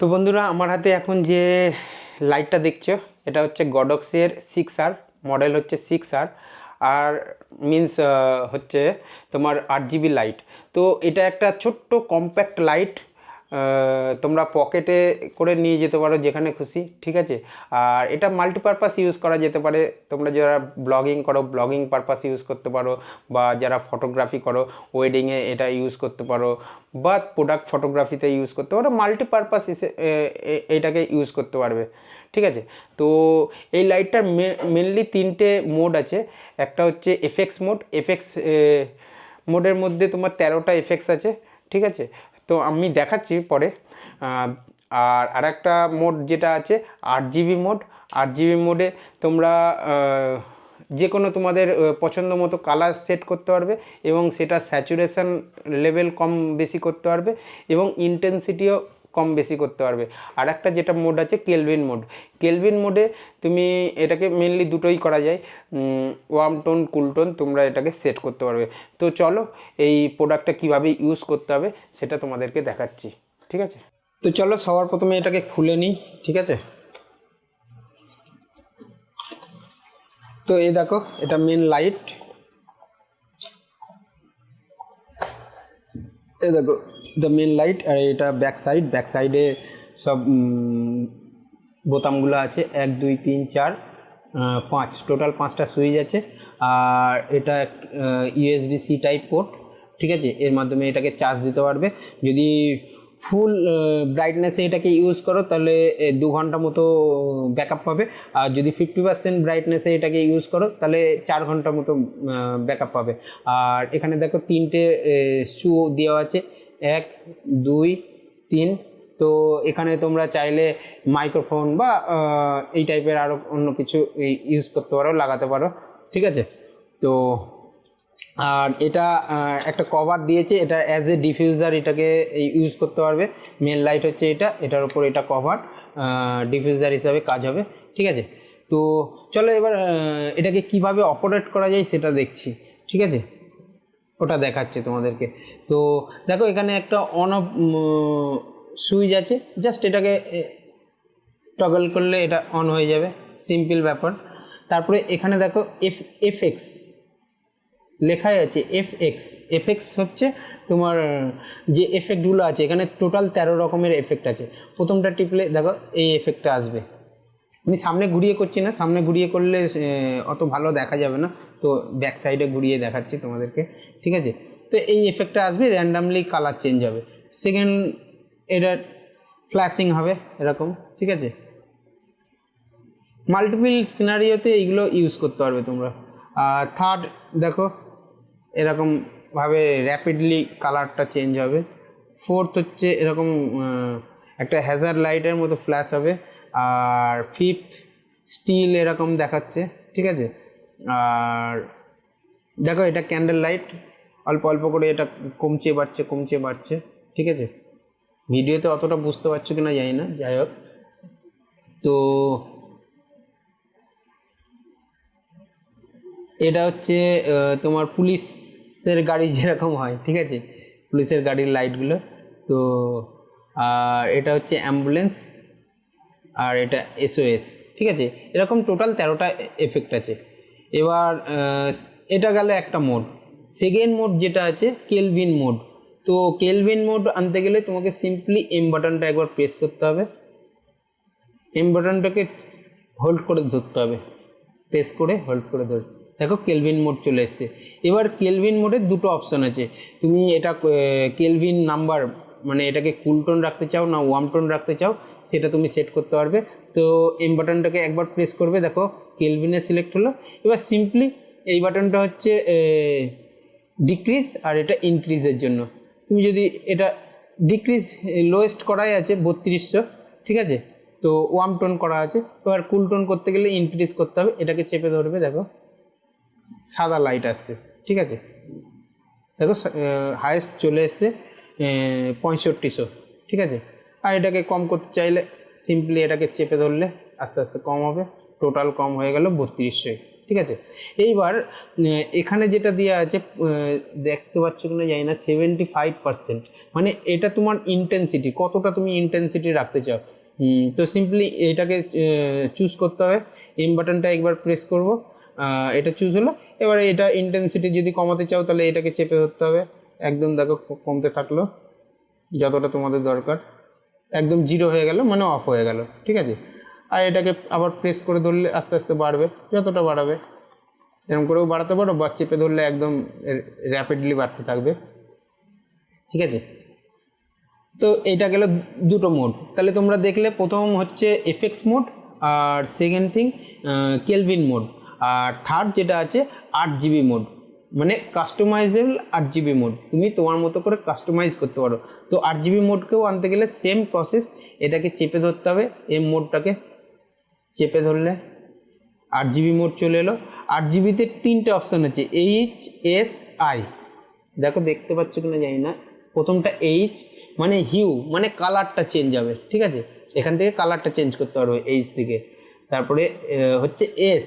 তো বন্ধুরা, আমার হাতে এখন যে লাইটটা দেখছ, এটা হচ্ছে গডক্সের সিক্স আর মডেল হচ্ছে সিক্স আর আর মিন্স হচ্ছে তোমার আট জিবি লাইট তো এটা একটা ছোট্ট কম্প্যাক্ট লাইট তোমরা পকেটে করে নিয়ে যেতে পারো যেখানে খুশি, ঠিক আছে? আর এটা মাল্টিপারপাস ইউজ করা যেতে পারে। তোমরা যারা ব্লগিং করো ব্লগিং পারপাস ইউজ করতে পারো, বা যারা ফটোগ্রাফি করো ওয়েডিংয়ে এটা ইউজ করতে পারো, বা প্রোডাক্ট ফটোগ্রাফিতে ইউজ করতে পারো মাল্টিপারপাস এটাকে ইউজ করতে পারবে, ঠিক আছে? তো এই লাইটটার মেনলি তিনটে মোড আছে। একটা হচ্ছে এফেক্স মোড এফেক্স মোডের মধ্যে তোমার তেরোটা এফেক্স আছে, ঠিক আছে? তো আমি দেখাচ্ছি পরে। আর আর আরেকটা মোড যেটা আছে আট জিবি মোড আট জিবি মোডে তোমরা যে কোনো তোমাদের পছন্দ মতো কালার সেট করতে পারবে এবং সেটা স্যাচুরেশন লেভেল কম বেশি করতে পারবে এবং ইন্টেন্সিটিও কম বেশি করতে পারবে। আর একটা যেটা মোড আছে কেলভিন মোড কেলভিন মোডে তুমি এটাকে মেনলি দুটোই করা যায়। ওয়ার্ম টোন কুল টোন তোমরা এটাকে সেট করতে পারবে। তো চলো, এই প্রোডাক্টটা কীভাবে ইউজ করতে হবে সেটা তোমাদেরকে দেখাচ্ছি। ঠিক আছে? তো চলো, সবার প্রথমে এটাকে খুলে নিই। ঠিক আছে? তো এই দেখো, এটা মেন লাইট এই দেখো দ্য মেন লাইট আর এটা ব্যাক সাইড ব্যাক সাইডে সব বোতামগুলো আছে, এক, দুই, তিন, চার পাঁচ টোটাল পাঁচটা সুইচ আছে, আর এটা ইউএসবি সি টাইপ পোর্ট ঠিক আছে? এর মাধ্যমে এটাকে চার্জ দিতে পারবে। যদি ফুল ব্রাইটনেসে এটাকে ইউজ করো, তাহলে দু ঘণ্টা মতো ব্যাকআপ পাবে। আর যদি ফিফটি পার্সেন্ট ব্রাইটনেসে এটাকে ইউজ করো, তাহলে চার ঘণ্টা মতো ব্যাকআপ পাবে। আর এখানে দেখো তিনটে শু দেওয়া আছে। এক, দুই, তিন। তো এখানে তোমরা চাইলে মাইক্রোফোন বা এই টাইপের আরও অন্য কিছু ইউজ করতে পারো, লাগাতে পারো। ঠিক আছে? তো, আর এটা একটা কভার দিয়েছে। এটা অ্যাজ এ ডিফিউজার এটাকে ইউজ করতে পারবে। মেন লাইট হচ্ছে এটা। এটার উপর এটা কভার ডিফিউজার হিসাবে কাজ হবে। ঠিক আছে? তো, চলো এবার এটাকে কীভাবে অপারেট করা যায় সেটা দেখছি। ঠিক আছে? ওটা দেখাচ্ছে তোমাদেরকে। তো দেখো এখানে একটা অন অফ সুইচ আছে। জাস্ট এটাকে টগল করলে এটা অন হয়ে যাবে। সিম্পল ব্যাপার। তারপরে এখানে দেখো এফ এফএক্স লেখাই আছে এফ এক্স এফ এক্স হচ্ছে তোমার, যে এফেক্টগুলো আছে, এখানে টোটাল তেরো রকমের এফেক্ট আছে। প্রথমটা টিপলে দেখো এই এফেক্টটা আসবে। আমি সামনে ঘুরিয়ে করছি না, সামনে ঘুরিয়ে করলে অত ভালো দেখা যাবে না। তো ব্যাক সাইডে ঘুরিয়ে দেখাচ্ছি তোমাদেরকে, ঠিক আছে? তো এই এফেক্টটা আসবে র্যান্ডামলি কালার চেঞ্জ হবে। সেকেন্ড এটা ফ্ল্যাশিং হবে, এরকম, ঠিক আছে? মাল্টিপল সিনারিওতে এইগুলো ইউজ করতে পারবে তোমরা। আর থার্ড দেখো এরকমভাবে র্যাপিডলি কালারটা চেঞ্জ হবে। ফোর্থ হচ্ছে এরকম একটা হ্যাজার লাইটের মতো ফ্ল্যাশ হবে। আর ফিফথ স্টিল এরকম দেখাচ্ছে, ঠিক আছে? আর দেখো এটা ক্যান্ডেল লাইট অল্প অল্প করে এটা কমছে, বাড়ছে কমছে, বাড়ছে, ঠিক আছে? ভিডিওতে অতটা বুঝতে পারছ কি না জানি না, যাই হোক। তো এটা হচ্ছে তোমার পুলিশের গাড়ি যেরকম হয়, ঠিক আছে? পুলিশের গাড়ির লাইটগুলো তো, আর এটা হচ্ছে অ্যাম্বুলেন্স আর এটা এসওএস ঠিক আছে? এরকম টোটাল তেরোটা এফেক্ট আছে। এবার এটা গেল একটা মোড সেকেন্ড মোড যেটা আছে কেলভিন মোড তো কেলভিন মোড আনতে গেলে তোমাকে সিম্পলি এম বাটনটা একবার প্রেস করতে হবে। এম বাটনটাকে হোল্ড করে ধরতে হবে। প্রেস করে হোল্ড করে ধর দেখো কেলভিন মোড চলে এসছে। এবার কেলভিন মোডের দুটো অপশান আছে। তুমি এটা কেলভিন নাম্বার মানে এটাকে কুল টোন রাখতে চাও না ওয়ার্ম টোন রাখতে চাও, সেটা তুমি সেট করতে পারবে। তো এম বাটনটাকে একবার প্রেস করবে, দেখো কেলভিনে সিলেক্ট হলো। এবার সিম্পলি এই বাটনটা হচ্ছে ডিক্রিজ আর এটা ইনক্রিজের জন্য। তুমি যদি এটা ডিক্রিজ লোয়েস্ট করাই আছে, বত্রিশশো, ঠিক আছে? তো ওয়ার্ম টোন করা আছে। এবার কুল টোন করতে গেলে ইনক্রিজ করতে হবে। এটাকে চেপে ধরবে, দেখো। সাদা লাইট আসছে, ঠিক আছে? দেখো হায়েস্ট চলে এসছে। পঁয়ষট্টিশো, ঠিক আছে? আর এটাকে কম করতে চাইলে সিম্পলি এটাকে চেপে ধরলে আস্তে আস্তে কম হবে টোটাল কম হয়ে গেল বত্রিশশোয় ঠিক আছে? এইবার এখানে যেটা দেওয়া আছে দেখতে পাচ্ছ কিনা জানি না সেভেন্টি ফাইভ পার্সেন্ট মানে এটা তোমার ইন্টেন্সিটি কতটা তুমি ইন্টেন্সিটি রাখতে চাও? তো সিম্পলি এটাকে চুজ করতে হবে এম বাটনটা একবার প্রেস করব এটা চুজ হলো, এবারে এটা ইন্টেন্সিটি যদি কমাতে চাও তাহলে এটাকে চেপে ধরতে হবে একদম দেখো কমতে থাকল, যতটা তোমাদের দরকার। একদম জিরো হয়ে গেল মানে অফ হয়ে গেল, ঠিক আছে? আর এটাকে আবার প্রেস করে ধরলে আস্তে আস্তে বাড়বে, যতটা বাড়াবে। এরকম করেও বাড়াতে পারো, বা চেপে ধরলে একদম র্যাপিডলি বাড়তে থাকবে, ঠিক আছে? তো এইটা গেল দুটো মোড তাহলে তোমরা দেখলে প্রথম হচ্ছে এফেক্স মোড আর সেকেন্ড থিং কেলভিন মোড আর থার্ড যেটা আছে, আট জিবি মোড মানে কাস্টমাইজেবল আট জিবি মোড তুমি তোমার মতো করে কাস্টমাইজ করতে পারো। তো আট জিবি মোডকেও আনতে গেলে সেম প্রসেস এটাকে চেপে ধরতে হবে। এম মোডটাকে চেপে ধরলে আট জিবি মোড চলে এলো। আট জিবিতে তিনটে অপশান আছে এইচ এস আই দেখো, দেখতে পাচ্ছ কিনা জানি না। প্রথমটা এইচ মানে হিউ মানে কালারটা চেঞ্জ হবে, ঠিক আছে? এখান থেকে কালারটা চেঞ্জ করতে পারবে এইচ থেকে। তারপরে হচ্ছে এস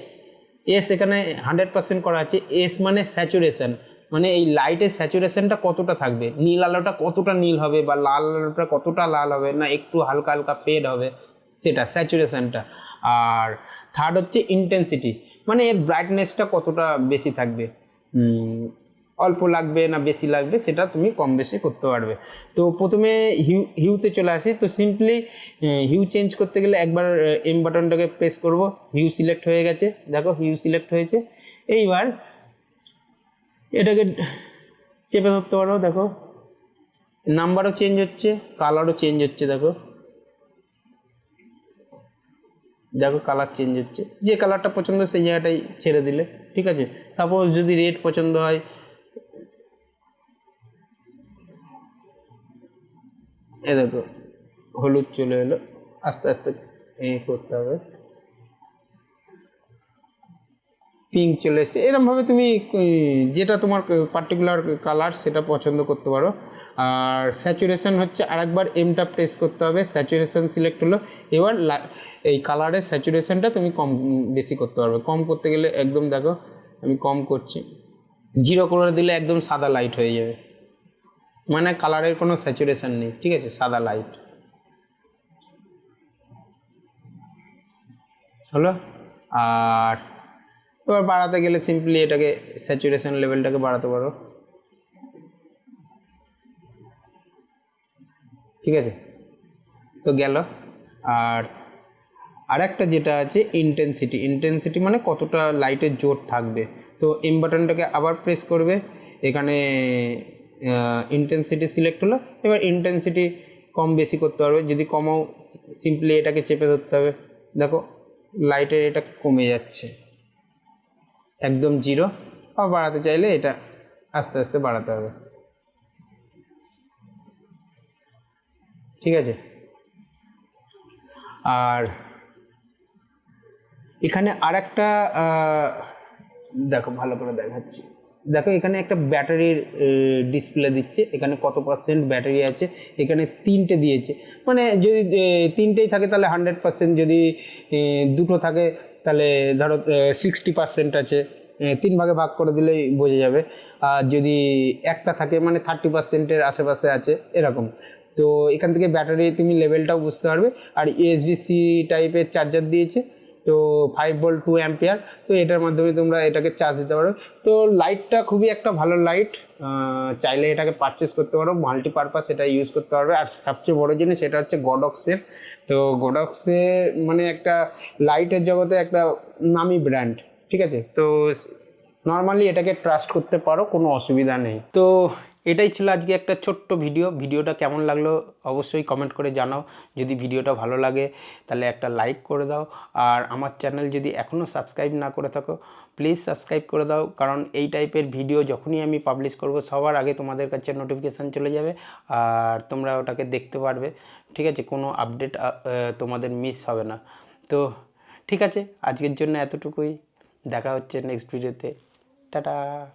এস এখানে হান্ড্রেড পার্সেন্ট করা আছে। এস মানে স্যাচুরেশন মানে এই লাইটের স্যাচুরেশনটা কতটা থাকবে? নীল আলোটা কতটা নীল হবে বা লাল আলোটা কতটা লাল হবে না একটু হালকা হালকা ফেড হবে? সেটা স্যাচুরেশনটা আর থার্ড হচ্ছে ইন্টেন্সিটি মানে এর ব্রাইটনেসটা কতটা বেশি থাকবে? অল্প লাগবে না বেশি লাগবে, সেটা তুমি কম বেশি করতে পারবে। তো প্রথমে হিউ হিউতে চলে আসি। তো সিম্পলি হিউ চেঞ্জ করতে গেলে একবার এম বাটনটাকে প্রেস করব। হিউ সিলেক্ট হয়ে গেছে। দেখো হিউ সিলেক্ট হয়েছে। এইবার এটাকে চেপে ধরতে পারো, দেখো। নাম্বারও চেঞ্জ হচ্ছে কালারও চেঞ্জ হচ্ছে, দেখো। দেখো কালার চেঞ্জ হচ্ছে। যে কালারটা পছন্দ, সেই জায়গাটাই ছেড়ে দিলে, ঠিক আছে? সাপোজ যদি রেড পছন্দ হয় এ দেখো, হলুদ চলে এলো। আস্তে আস্তে এ করতে হবে। পিঙ্ক চলে এসে এরমভাবে তুমি যেটা তোমার পার্টিকুলার কালার সেটা পছন্দ করতে পারো। আর স্যাচুরেশন হচ্ছে আরেকবার এমটা প্রেস করতে হবে। স্যাচুরেশন সিলেক্ট হলো। এবার এই কালারের স্যাচুরেশনটা তুমি কম, বেশি করতে পারবে। কম করতে গেলে একদম দেখো, আমি কম করছি। জিরো করে দিলে একদম সাদা লাইট হয়ে যাবে। মানে কালারের কোনো স্যাচুরেশন নেই, ঠিক আছে? সাদা লাইট হলো? আর এবার বাড়াতে গেলে সিম্পলি এটাকে স্যাচুরেশন লেভেলটাকে বাড়াতে পারো। ঠিক আছে? তো গেল। আর আরেকটা যেটা আছে ইন্টেন্সিটি ইন্টেন্সিটি মানে কতটা লাইটের জোর থাকবে। তো এম বাটনটাকে আবার প্রেস করবে। এখানে ইন্টেন্সিটি সিলেক্ট হলো, এবার ইন্টেন্সিটি কম বেশি করতে পারবে। যদি কমাও সিম্পলি এটাকে চেপে ধরতে হবে। দেখো লাইটের এটা কমে যাচ্ছে। একদম জিরো আবার বাড়াতে চাইলে এটা আস্তে আস্তে বাড়াতে হবে। ঠিক আছে? আর এখানে আর একটা দেখো, ভালো করে দেখাচ্ছি। দেখো, এখানে একটা ব্যাটারির ডিসপ্লে দিচ্ছে। এখানে কত পার্সেন্ট ব্যাটারি আছে? এখানে তিনটে দিয়েছে। মানে যদি তিনটেই থাকে তাহলে হান্ড্রেড পার্সেন্ট যদি দুটো থাকে তাহলে ধরো সিক্সটি পার্সেন্ট আছে। তিন ভাগে ভাগ করে দিলেই বোঝা যাবে। আর যদি একটা থাকে মানে থার্টি পার্সেন্টের আশেপাশে আছে, এরকম। তো এখান থেকে ব্যাটারি তুমি লেভেলটাও বুঝতে পারবে। আর ইউএসবি সি টাইপের চার্জার দিয়েছে। তো ফাইভ ভোল্ট টু অ্যাম্পিয়ার তো এটার মাধ্যমে তোমরা এটাকে চার্জ দিতে পারো। তো লাইটটা খুবই একটা ভালো লাইট চাইলে এটাকে পারচেস করতে পারো মাল্টিপারপাস এটা ইউজ করতে পারবে। আর সবচেয়ে বড় জিনিস সেটা হচ্ছে গডক্সের তো গডক্সের মানে একটা লাইটের জগতে একটা নামি ব্র্যান্ড ঠিক আছে? তো নর্মালি এটাকে ট্রাস্ট করতে পারো, কোনো অসুবিধা নেই। তো এটাই ছিল আজকে একটা ছোট্ট ভিডিও। ভিডিওটা কেমন লাগল অবশ্যই কমেন্ট করে জানাও। যদি ভিডিওটা ভালো লাগে, তাহলে একটা লাইক করে দাও। আর আমার চ্যানেল যদি এখনও সাবস্ক্রাইব না করে থাকো প্লিজ সাবস্ক্রাইব করে দাও। কারণ এই টাইপের ভিডিও যখনই আমি পাবলিশ করব, সবার আগে তোমাদের কাছে নোটিফিকেশান চলে যাবে আর তোমরা ওটাকে দেখতে পারবে। ঠিক আছে? কোনো আপডেট তোমাদের মিস হবে না। তো ঠিক আছে? আজকের জন্য এতটুকুই। দেখা হচ্ছে নেক্সট ভিডিওতে টাটা!